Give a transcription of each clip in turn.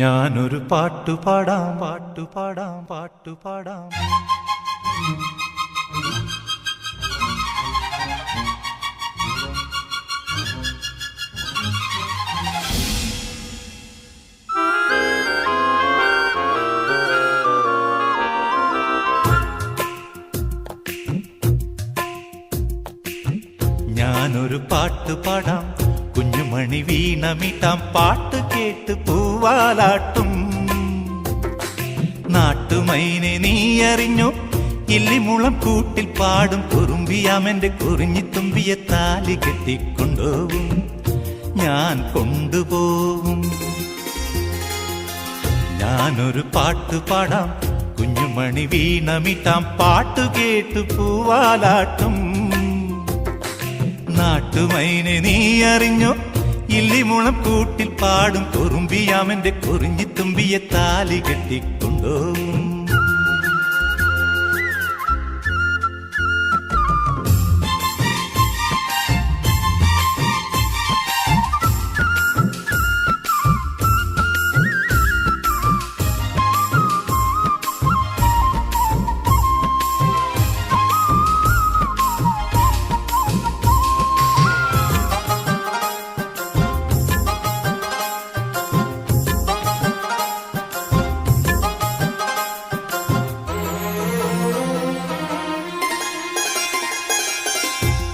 ഞാനൊരു പാട്ടു പാടാം പാട്ടു പാടാം പാട്ടു പാടാം. ഞാനൊരു പാട്ടു പാടാം കുഞ്ഞുമണി വീണമിട്ടാം പാട്ട് കേട്ട് പൂവാലാട്ടും. നാട്ടുമൈനെ നീ അറിഞ്ഞു ഇല്ലിമുളം കൂട്ടിൽ പാടും കുറുമ്പിയാമെന്റെ കുറിഞ്ഞി തുമ്പിയെ താലി കെട്ടിക്കൊണ്ടുപോകും ഞാൻ കൊണ്ടുപോകും ഞാനൊരു പാട്ട് പാടാം കുഞ്ഞുമണി വീണമിട്ടാം പാട്ട് കേട്ടു പൂവാലാട്ടും. നാട്ടുമൈനെ നീ അറിഞ്ഞോ? ഇല്ലിമുളം കൂട്ടിൽ പാടും കുറുമ്പിയാമെന്റെ കൊറിഞ്ഞി തുമ്പിയെ താലി കെട്ടിക്കൊണ്ടോ?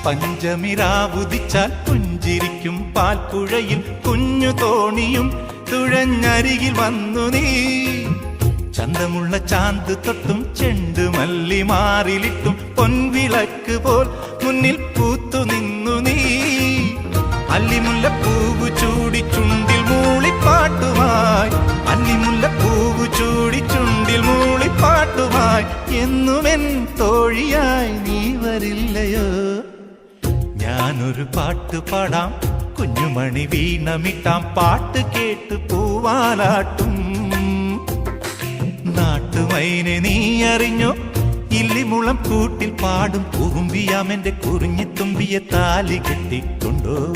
പഞ്ചമിരാവുദിച്ചാൽ പുഞ്ചിരിക്കും. പാൽപ്പുഴയിൽ കുഞ്ഞു തോണിയും തുഴഞ്ഞരികിൽ വന്നു നീ. ചന്തമുള്ള ചാന്ത് തൊട്ടും ചെണ്ടുമല്ലി മാറിലിട്ടും പൊൻവിളക്ക് പോൽ മുന്നിൽ പൂത്തു നിന്നു നീ. അല്ലിമുല്ല പൂവ് ചൂടി ചുണ്ടിൽ മൂളിപ്പാട്ടുമായി അല്ലിമുല്ല പൂവ് ചൂടി ചുണ്ടിൽ മൂളിപ്പാട്ടുമായി എന്നുമെൻ തോഴിയായി നീ വരില്ലയോ? ഞാനൊരു പാട്ട് പാടാം. കുഞ്ഞുമണി വീണമിട്ടാം. പാട്ട് കേട്ട് പൂവാലാട്ടും. നാട്ടുമൈനെ നീ അറിഞ്ഞോ? ഇല്ലിമുളം കൂട്ടിൽ പാടും. പൂമ്പിയാമെന്റെ കുറിഞ്ഞിത്തുമ്പിയെ താലി കെട്ടിക്കൊണ്ടോ?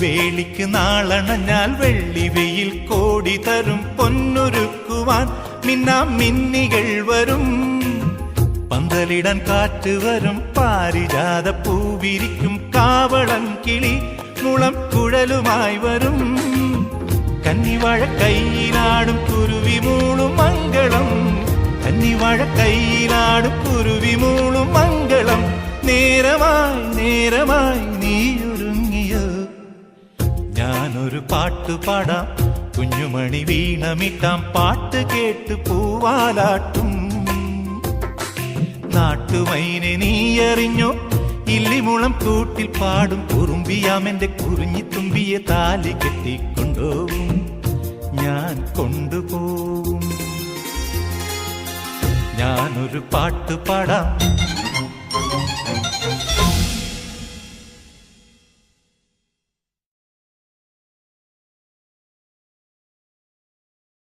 വേളിക്ക് നാളണഞ്ഞാൽ വെള്ളി വെയിൽ കോടി തരും പൊന്നൊരുക്കുവാൻ മിന്നാം മിന്നികൾ വരും പന്തലിടാൻ കാറ്റ് വരും പാരിജാത പൂവിരിക്കും കാവളം കിളി മുളം കുഴലുമായി വരും കന്നിവാഴ കയ്യിലാടും കുരുവി മൂളും മംഗളം കന്നിവാഴ കയ്യിലാടും കുരുവി മൂളും മംഗളം നേരമായി നേരമായി നീ ഒരുങ്ങിയോ ഞാനൊരു പാട്ടു പാടാം. കുഞ്ഞുമണി വീണമിട്ടാം. പാട്ട് കേട്ട് പൂവാലാട്ടും. നാട്ടുമൈനെ നീ അറിഞ്ഞോ ഇല്ലിമുളം കൂട്ടിൽ പാടും. കുറുമ്പിയാമെന്റെ കുറിഞ്ഞി തുമ്പിയെ താലി കെട്ടിക്കൊണ്ടോവും. ഞാൻ കൊണ്ടുപോകും ഞാനൊരു പാട്ട് പാടാം.